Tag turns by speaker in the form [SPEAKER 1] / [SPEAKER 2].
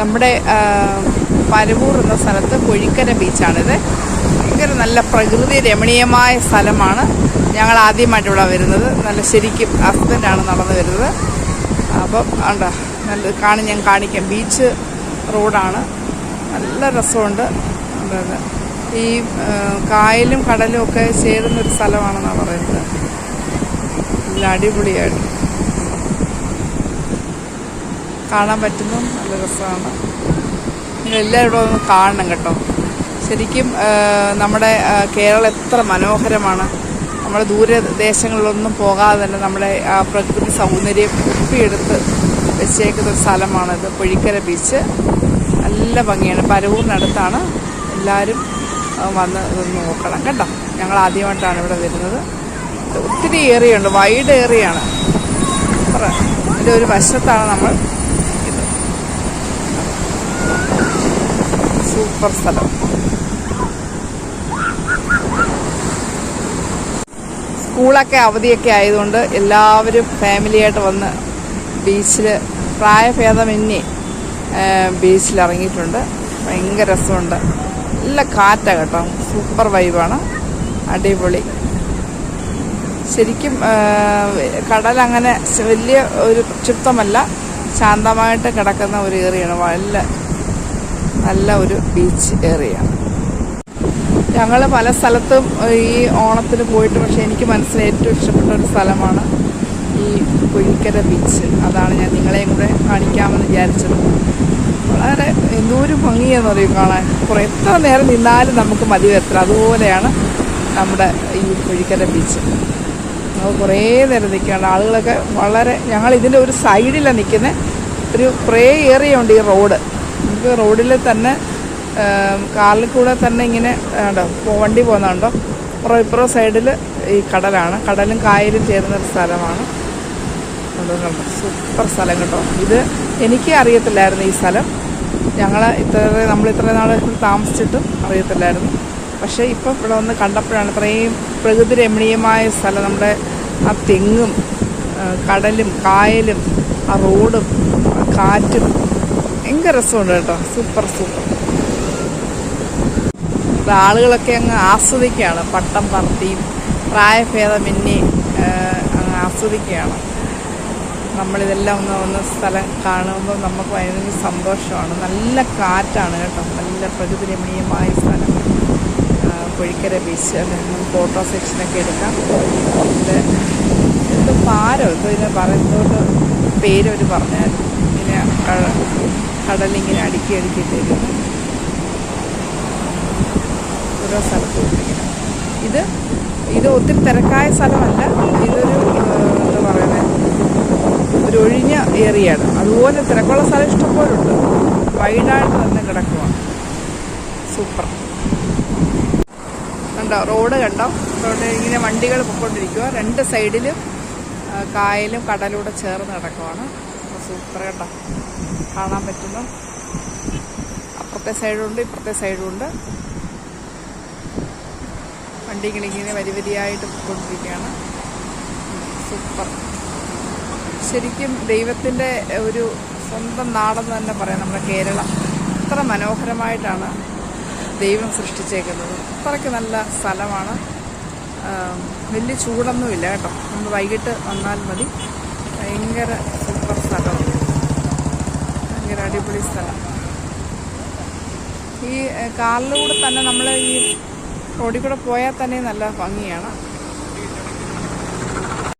[SPEAKER 1] നമ്മുടെ പരവൂർ എന്ന സ്ഥലത്ത് കൊഴിക്കര ബീച്ചാണിത്. ഭയങ്കര നല്ല പ്രകൃതി രമണീയമായ സ്ഥലമാണ്. ഞങ്ങൾ ആദ്യമായിട്ടിവിടെ വരുന്നത്. നല്ല ശരിക്കും ഹസ്ബൻഡാണ് നടന്നു വരുന്നത്. അപ്പം ഉണ്ടോ നല്ല കാണി ഞാൻ കാണിക്കാം. ബീച്ച് റോഡാണ്. നല്ല രസമുണ്ട്. ഈ കായലും കടലും ഒക്കെ ചേരുന്നൊരു സ്ഥലമാണെന്നാണ് പറയുന്നത്. നല്ല അടിപൊളിയായിട്ട്. കാണാൻ പറ്റുന്നു. നല്ല രസമാണ്. നിങ്ങൾ എല്ലാവരും ഒന്ന് കാണണം കേട്ടോ. ശരിക്കും നമ്മുടെ കേരളം എത്ര മനോഹരമാണ്. നമ്മുടെ ദൂരദേശങ്ങളിലൊന്നും പോകാതെ തന്നെ നമ്മുടെ ആ പ്രകൃതി സൗന്ദര്യം ഒപ്പിയെടുത്ത് വെച്ചേക്കുന്ന ഒരു സ്ഥലമാണിത് പൊഴിക്കര ബീച്ച് നല്ല ഭംഗിയാണ്. പരവൂരിനടുത്താണ് എല്ലാവരും വന്ന് ഇതൊന്ന് നോക്കണം കേട്ടോ. ഞങ്ങൾ ആദ്യമായിട്ടാണ് ഇവിടെ വരുന്നത്. ഒത്തിരി ഏറിയുണ്ട് വൈഡ് ഏറിയാണ് ഇതിന്റെ ഒരു വശത്താണ് നമ്മൾ ഇത് സൂപ്പർ സ്ഥലം. സ്കൂളൊക്കെ അവധിയൊക്കെ ആയതുകൊണ്ട് എല്ലാവരും ഫാമിലിയായിട്ട് വന്ന് ബീച്ചിൽ പ്രായഭേദമന്യേ ബീച്ചിൽ ഇറങ്ങിയിട്ടുണ്ട്. ഭയങ്കര രസമുണ്ട്. നല്ല കാറ്റാണ് കേട്ടോ. സൂപ്പർ വൈബാണ്. അടിപൊളി. ശരിക്കും കടൽ അങ്ങനെ വലിയ ഒരു ക്ഷിപ്തമല്ല ശാന്തമായിട്ട് കിടക്കുന്ന ഒരു ഏറിയാണ്. നല്ല നല്ല ഒരു ബീച്ച് ഏറിയ ഞങ്ങൾ പല സ്ഥലത്തും ഈ ഓണത്തിന് പോയിട്ട് പക്ഷേ എനിക്ക് മനസ്സിൽ ഏറ്റവും ഇഷ്ടപ്പെട്ട ഒരു സ്ഥലമാണ് ഈ കുഴിക്കര ബീച്ച് അതാണ് ഞാൻ നിങ്ങളെയും കൂടെ കാണിക്കാമെന്ന് വിചാരിച്ചത്. വളരെ എന്തോരം ഭംഗിയെന്ന് പറയും കാണാൻ. കുറേ എത്ര നേരം നിന്നാലും നമുക്ക് മതി വരത്തില്ല അതുപോലെയാണ് നമ്മുടെ ഈ കുഴിക്കര ബീച്ച് നമുക്ക് കുറേ നേരം നിൽക്കുകയാണ് ആളുകളൊക്കെ വളരെ ഞങ്ങൾ ഇതിന്റെ ഒരു സൈഡിലാണ് നിൽക്കുന്നത് ഒരു കുറേ ഏറിയ ഉണ്ട് ഈ റോഡ് നമുക്ക് റോഡിൽ തന്നെ കാറിൽ കൂടെ തന്നെ ഇങ്ങനെ ഉണ്ടോ വണ്ടി പോകുന്നുണ്ടോ? അപ്പുറം ഇപ്പുറം സൈഡിൽ ഈ കടലാണ്. കടലും കായലും ചേരുന്ന ഒരു സ്ഥലമാണ്. സൂപ്പർ സ്ഥലം കേട്ടോ. ഇത് എനിക്ക് അറിയത്തില്ലായിരുന്നു ഈ സ്ഥലം. ഞങ്ങൾ ഇത്ര നമ്മൾ ഇത്ര നാൾ താമസിച്ചിട്ടും അറിയത്തില്ലായിരുന്നു. പക്ഷേ ഇപ്പം ഇവിടെ വന്ന് കണ്ടപ്പോഴാണ് ഇത്രയും പ്രകൃതി രമണീയമായ സ്ഥലം. നമ്മുടെ ആ തെങ്ങും കടലും കായലും ആ റോഡും കാറ്റും ഭയങ്കര രസമുണ്ട് കേട്ടോ. Super super. ആളുകളൊക്കെ അങ്ങ് ആസ്വദിക്കുകയാണ്. പട്ടം പറത്തിയും പ്രായഭേദമന്യേ അങ്ങ് ആസ്വദിക്കുകയാണ്. നമ്മളിതെല്ലാം ഒന്ന് ഒന്ന് സ്ഥലം കാണുമ്പോൾ നമുക്ക് ഭയങ്കര സന്തോഷമാണ്. നല്ല കാറ്റാണ് കേട്ടോ. നല്ല പ്രകൃതി രമണീയമായ സ്ഥലം കൊഴിക്കര ബീച്ച് ഫോട്ടോ സെക്ഷനൊക്കെ എടുക്കാം. ഇത് എന്തോ പാരോ എന്തോ ഇതിനെ പറയുന്നതുകൊണ്ട് പേരവർ പറഞ്ഞാലും ക- കടലിങ്ങനെ അടുക്കി അടുക്കി തരും. ഓരോ സ്ഥലത്തും ഇങ്ങനെ. ഇത് ഇത് ഒത്തിരി തിരക്കായ സ്ഥലമല്ല. ഇതൊരു എന്താ പറയുന്നത് ഒരു ഒഴിഞ്ഞ ഏരിയയാണ് അതുപോലെ തിരക്കുള്ള സ്ഥലം ഇഷ്ടംപോലുണ്ട്. വൈഡായിട്ട് തന്നെ കിടക്കുവാണ് സൂപ്പർ. കണ്ടോ? റോഡ് കണ്ടോ? റോഡ് ഇങ്ങനെ വണ്ടികൾ പൊക്കൊണ്ടിരിക്കുക രണ്ട് സൈഡിലും കായലും കടലൂടെ ചേർന്ന് കിടക്കുവാണ്. സൂപ്പർ കേട്ടോ കാണാൻ പറ്റുന്നു. അപ്പുറത്തെ സൈഡുണ്ട് ഇപ്പുറത്തെ സൈഡുണ്ട്. ഇങ്ങനെ വരി വരിയായിട്ട് പോയിക്കൊണ്ടിരിക്കുകയാണ്. സൂപ്പർ. ശരിക്കും ദൈവത്തിന്റെ ഒരു സ്വന്തം നാടെന്ന് തന്നെ പറയാം നമ്മുടെ കേരളം. അത്ര മനോഹരമായിട്ടാണ് ദൈവം സൃഷ്ടിച്ചേക്കുന്നത്. അത്രയ്ക്ക് നല്ല സ്ഥലമാണ്. വലിയ ചൂടൊന്നുമില്ല കേട്ടോ. നമ്മൾ വൈകിട്ട് വന്നാൽ മതി. ഭയങ്കര സ്ഥലമാണ് ഭയങ്കര അടിപൊളി സ്ഥലം. ഈ കാറിലൂടെ തന്നെ നമ്മൾ ഈ റോഡിൽ കൂടെ പോയാൽ തന്നെ നല്ല ഭംഗിയാണ്.